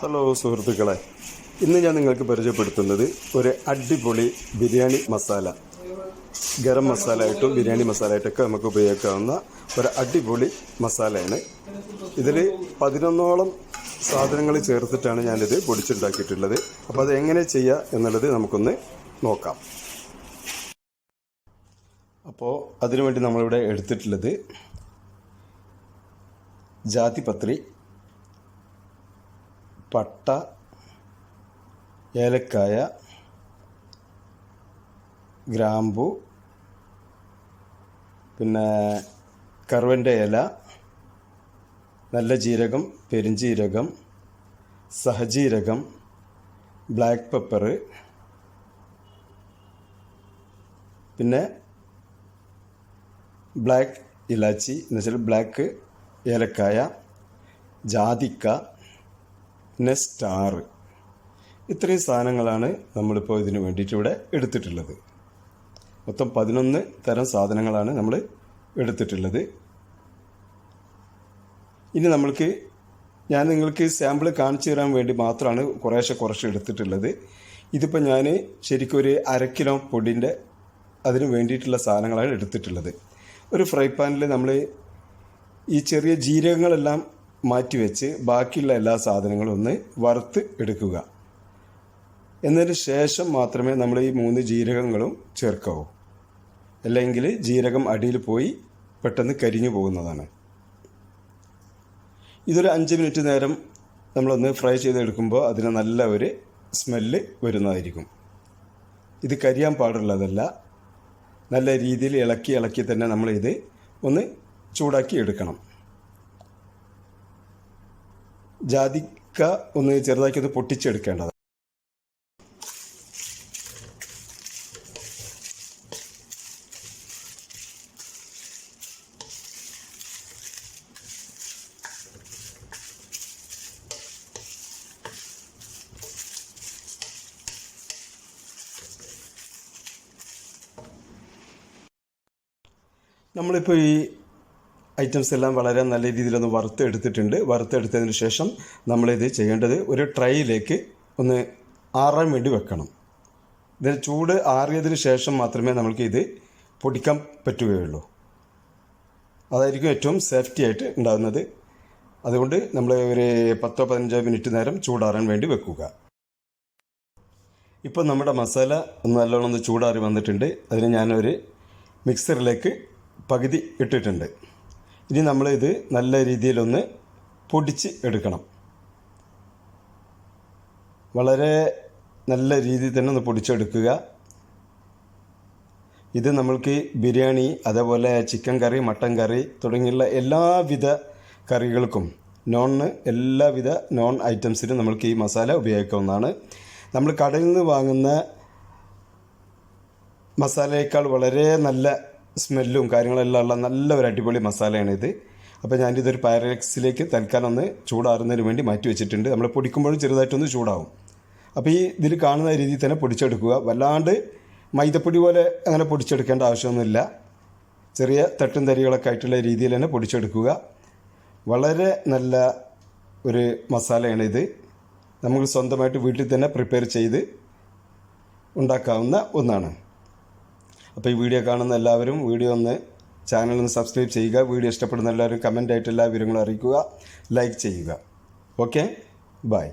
Hello സുഹൃത്തുക്കളെ ഇന്ന് ഞാൻ നിങ്ങൾക്ക് പരിചയപ്പെടുത്തുന്നത് ഒരു അടിപൊളി ബിരിയാണി മസാല ഗരം മസാല ആയിട്ടും ബിരിയാണി മസാല ആയിട്ടൊക്കെ നമുക്ക് ഉപയോഗിക്കാവുന്ന ഒരു അടിപൊളി മസാലയാണ്. ഇതിൽ പതിനൊന്നോളം സാധനങ്ങൾ ചേർത്തിട്ടാണ് ഞാനിത് പൊടിച്ചുണ്ടാക്കിയിട്ടുള്ളത്. അപ്പോൾ അത് എങ്ങനെ ചെയ്യുക എന്നുള്ളത് നമുക്കൊന്ന് നോക്കാം. അപ്പോൾ അതിനുവേണ്ടി നമ്മളിവിടെ എടുത്തിട്ടുള്ളത് ജാതിപത്രി പട്ട ഏലക്കായ ഗ്രാമ്പു പിന്നെ കറുവന്റെ ഇല നല്ല ജീരകം പെരിഞ്ജീരകം സഹജീരകം ബ്ലാക്ക് പെപ്പർ പിന്നെ ബ്ലാക്ക് ഇലാച്ചി എന്ന് വെച്ചാൽ ബ്ലാക്ക് ഏലക്കായ ജാതിക്ക പിന്നെ സ്റ്റാർ ഇത്രയും സാധനങ്ങളാണ് നമ്മളിപ്പോൾ ഇതിന് വേണ്ടിയിട്ട് ഇവിടെ എടുത്തിട്ടുള്ളത്. മൊത്തം പതിനൊന്ന് തരം സാധനങ്ങളാണ് നമ്മൾ എടുത്തിട്ടുള്ളത്. ഇനി നമ്മൾക്ക് ഞാൻ നിങ്ങൾക്ക് സാമ്പിൾ കാണിച്ചു തരാൻ വേണ്ടി മാത്രമാണ് കുറേശ്ശെ കുറച്ച് എടുത്തിട്ടുള്ളത്. ഇതിപ്പോൾ ഞാൻ ശരിക്കും ഒരു അര കിലോ പൊടിന്റെ അതിന് വേണ്ടിയിട്ടുള്ള സാധനങ്ങളാണ് എടുത്തിട്ടുള്ളത്. ഒരു ഫ്രൈ പാനിൽ നമ്മൾ ഈ ചെറിയ ജീരകങ്ങളെല്ലാം മാറ്റിവെച്ച് ബാക്കിയുള്ള എല്ലാ സാധനങ്ങളും ഒന്ന് വറുത്ത് എടുക്കുക. എന്നതിന് ശേഷം മാത്രമേ നമ്മൾ ഈ മൂന്ന് ജീരകങ്ങളും ചേർക്കാവൂ. അല്ലെങ്കിൽ ജീരകം അടിയിൽ പോയി പെട്ടെന്ന് കരിഞ്ഞു പോകുന്നതാണ്. ഇതൊരു അഞ്ച് മിനിറ്റ് നേരം നമ്മളൊന്ന് ഫ്രൈ ചെയ്തെടുക്കുമ്പോൾ അതിന് നല്ല ഒരു സ്മെല്ല് വരുന്നതായിരിക്കും. ഇത് കരിയാൻ പാടുള്ളതല്ല. നല്ല രീതിയിൽ ഇളക്കി ഇളക്കി തന്നെ നമ്മളിത് ഒന്ന് ചൂടാക്കി എടുക്കണം. ജാതിക്ക ഒന്ന് ചെറുതാക്കി ഒന്ന് പൊട്ടിച്ചെടുക്കേണ്ടത് നമ്മളിപ്പോൾ ഈ ഐറ്റംസ് എല്ലാം വളരെ നല്ല രീതിയിലൊന്ന് വറുത്തെടുത്തിട്ടുണ്ട്. വറുത്തെടുത്തതിന് ശേഷം നമ്മളിത് ചെയ്യേണ്ടത് ഒരു ട്രൈയിലേക്ക് ഒന്ന് ആറാൻ വേണ്ടി വെക്കണം. ഇതിന് ചൂട് ആറിയതിന് ശേഷം മാത്രമേ നമുക്ക് ഇത് പൊടിക്കാൻ പറ്റുകയുള്ളൂ. അതായിരിക്കും ഏറ്റവും സേഫ്റ്റി ആയിട്ട് ഉണ്ടാകുന്നത്. അതുകൊണ്ട് നമ്മൾ ഒരു പത്തോ പതിനഞ്ചോ മിനിറ്റ് നേരം ചൂടാറാൻ വേണ്ടി വെക്കുക. ഇപ്പോൾ നമ്മുടെ മസാല നല്ലോണം ഒന്ന് ചൂടാറി വന്നിട്ടുണ്ട്. അതിന് ഞാനൊരു മിക്സറിലേക്ക് പകുതി ഇട്ടിട്ടുണ്ട്. ഇനി നമ്മൾ ഇത് നല്ല രീതിയിലൊന്ന് പൊടിച്ച് എടുക്കണം. വളരെ നല്ല രീതിയിൽ തന്നെ ഒന്ന് പൊടിച്ചെടുക്കുക. ഇത് നമ്മൾക്ക് ബിരിയാണി അതേപോലെ ചിക്കൻ കറി മട്ടൻ കറി തുടങ്ങിയുള്ള എല്ലാവിധ കറികൾക്കും നോണിന് എല്ലാവിധ നോൺ ഐറ്റംസിനും നമ്മൾക്ക് ഈ മസാല ഉപയോഗിക്കാവുന്നതാണ്. നമ്മൾ കടയിൽ നിന്ന് വാങ്ങുന്ന മസാലയേക്കാൾ വളരെ നല്ല സ്മെല്ലും കാര്യങ്ങളെല്ലാം ഉള്ള നല്ല ഒരു അടിപൊളി മസാലയാണ് ഇത്. അപ്പോൾ ഞാനിതൊരു പാരലക്സിലേക്ക് തൽക്കാലം ഒന്ന് ചൂടാറുന്നതിന് വേണ്ടി മാറ്റി വെച്ചിട്ടുണ്ട്. നമ്മൾ പൊടിക്കുമ്പോഴും ചെറുതായിട്ടൊന്ന് ചൂടാവും. അപ്പോൾ ഈ ഇതിൽ കാണുന്ന രീതിയിൽ തന്നെ പൊടിച്ചെടുക്കുക. വല്ലാണ്ട് മൈദപ്പൊടി പോലെ അങ്ങനെ പൊടിച്ചെടുക്കേണ്ട ആവശ്യമൊന്നുമില്ല. ചെറിയ തട്ടും തരികളൊക്കെ ആയിട്ടുള്ള രീതിയിൽ തന്നെ പൊടിച്ചെടുക്കുക. വളരെ നല്ല ഒരു മസാലയാണ് ഇത്. നമുക്ക് സ്വന്തമായിട്ട് വീട്ടിൽ തന്നെ പ്രിപ്പയർ ചെയ്ത് ഉണ്ടാക്കാവുന്ന ഒന്നാണ്. അപ്പോൾ ഈ വീഡിയോ കാണുന്ന എല്ലാവരും വീഡിയോ ഒന്ന് ചാനൽ ഒന്ന് സബ്സ്ക്രൈബ് ചെയ്യുക. വീഡിയോ ഇഷ്ടപ്പെടുന്ന എല്ലാവരും കമന്റ് ആയിട്ട് എല്ലാ വിവരങ്ങളും അറിയിക്കുക. ലൈക്ക് ചെയ്യുക. ഓക്കെ? ബൈ.